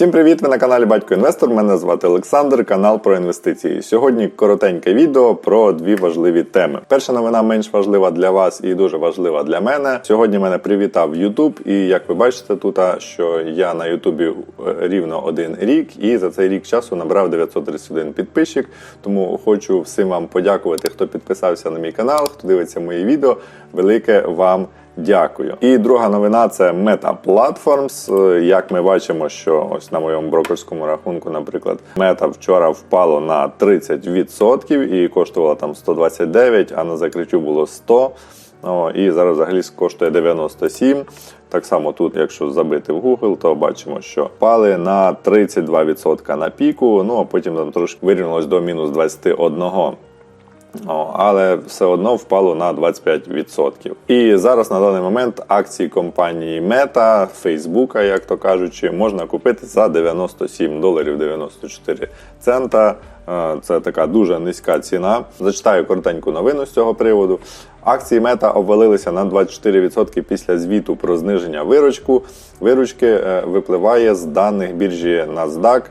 Всім привіт! Ви на каналі Батько Інвестор. Мене звати Олександр, канал про інвестиції. Сьогодні коротеньке відео про дві важливі теми. Перша новина менш важлива для вас і дуже важлива для мене. Сьогодні мене привітав YouTube, і як ви бачите, тут що я на Ютубі е, рівно один рік, і за цей рік часу набрав 931 підписчик. Тому хочу всім вам подякувати, хто підписався на мій канал, хто дивиться мої відео. Велике вам. Дякую. І друга новина це Meta Platforms. Е, Як ми бачимо, що ось на моєму брокерському рахунку, наприклад, Meta вчора впало на 30% і коштувало там 129, а на закриттю було 100. О, і зараз взагалі коштує 97. Так само тут, якщо забити в Google, то бачимо, що впали на 32% на піку. Ну а потім там трошки вирівнялось до мінус 21. Але все одно впало на 25%. І зараз на даний момент акції компанії Meta, Фейсбука, як то кажучи, можна купити за 97 доларів 94 цента. Е, Це така дуже низька ціна. Зачитаю коротеньку новину з цього приводу. Акції Мета обвалилися на 24% після звіту про зниження виручку. Виручки е, випливає з даних біржі NASDAQ.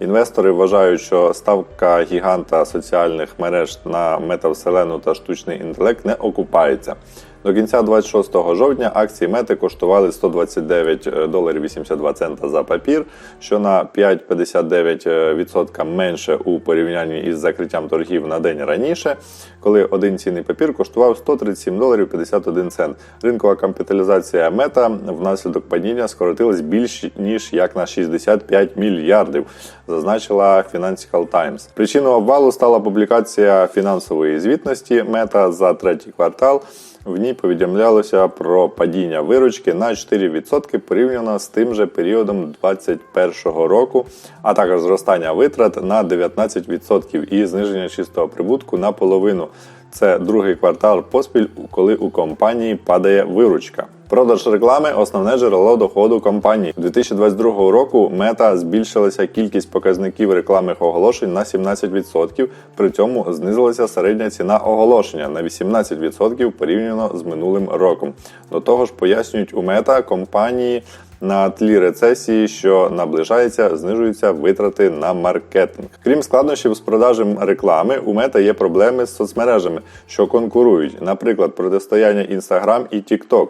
Інвестори вважають, що ставка гіганта соціальних мереж на метавселену та штучний інтелект не окупається. До кінця 26 жовтня акції мети коштували 129 доларів 82 цента за папір, що на 5,59% менше у порівнянні із закриттям торгів на день раніше, коли один цінний папір коштував 137 доларів 51 цент. Ринкова капіталізація мета внаслідок падіння скоротилась більш ніж як на 65 мільярдів, зазначила Financial Times. Причиною обвалу стала публікація фінансової звітності мета за третій квартал. В ній повідомлялося про падіння виручки на 4% порівняно з тим же періодом 2021 року, а також зростання витрат на 19% і зниження чистого прибутку на половину. Це другий квартал поспіль, коли у компанії падає виручка. Продаж реклами основне джерело доходу компанії. У 2022 року мета збільшилася кількість показників рекламних оголошень на 17%, при цьому знизилася середня ціна оголошення на 18% порівняно з минулим роком. До того ж, пояснюють у мета компанії. На тлі рецесії, що наближається, знижуються витрати на маркетинг. Крім складнощів з продажем реклами, у мета є проблеми з соцмережами, що конкурують, наприклад, протистояння Instagram і TikTok.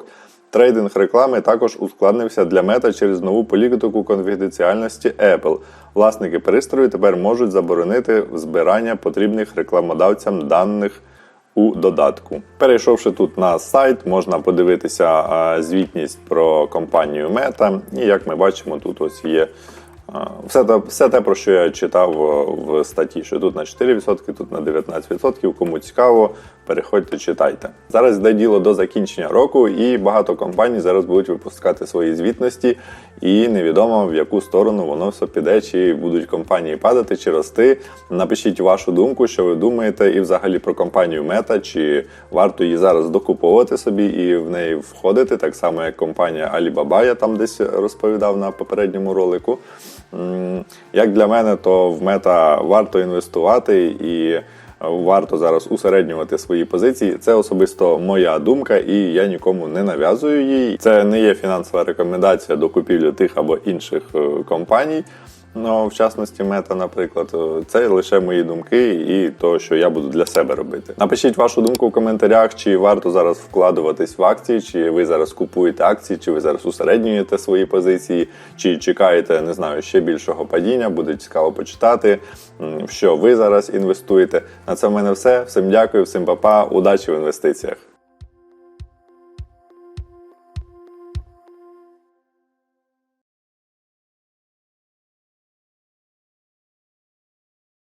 Трейдинг реклами також ускладнився для мета через нову політику конфіденціальності Apple. Власники пристрою тепер можуть заборонити збирання потрібних рекламодавцям даних у додатку. Перейшовши тут на сайт, можна подивитися е, звітність про компанію Meta. І як ми бачимо, тут ось є. е, Все те, все те, про що я читав е, в статті, що тут на 4%, тут на 19%. Кому цікаво, переходьте, читайте. Зараз йде діло до закінчення року, і багато компаній зараз будуть випускати свої звітності, і невідомо в яку сторону воно все піде, чи будуть компанії падати, чи рости. Напишіть вашу думку, що ви думаєте, і взагалі про компанію Meta, чи варто її зараз докуповувати собі і в неї входити, так само як компанія Alibaba, я там десь розповідав на попередньому ролику. Як для мене, то в мета варто інвестувати і варто зараз усереднювати свої позиції. Це особисто моя думка, і я нікому не нав'язую її. Це не є фінансова рекомендація до купівлі тих або інших е, компаній. Ну, в частності мета, наприклад, е, це лише мої думки і то, що я буду для себе робити. Напишіть вашу думку в коментарях, чи варто зараз вкладуватись в акції, чи ви зараз купуєте акції, чи ви зараз усереднюєте свої позиції, чи чекаєте, не знаю, ще більшого падіння. Буде цікаво почитати, в що ви зараз інвестуєте. На це в мене все. Всім дякую, всім па-па, удачі в інвестиціях.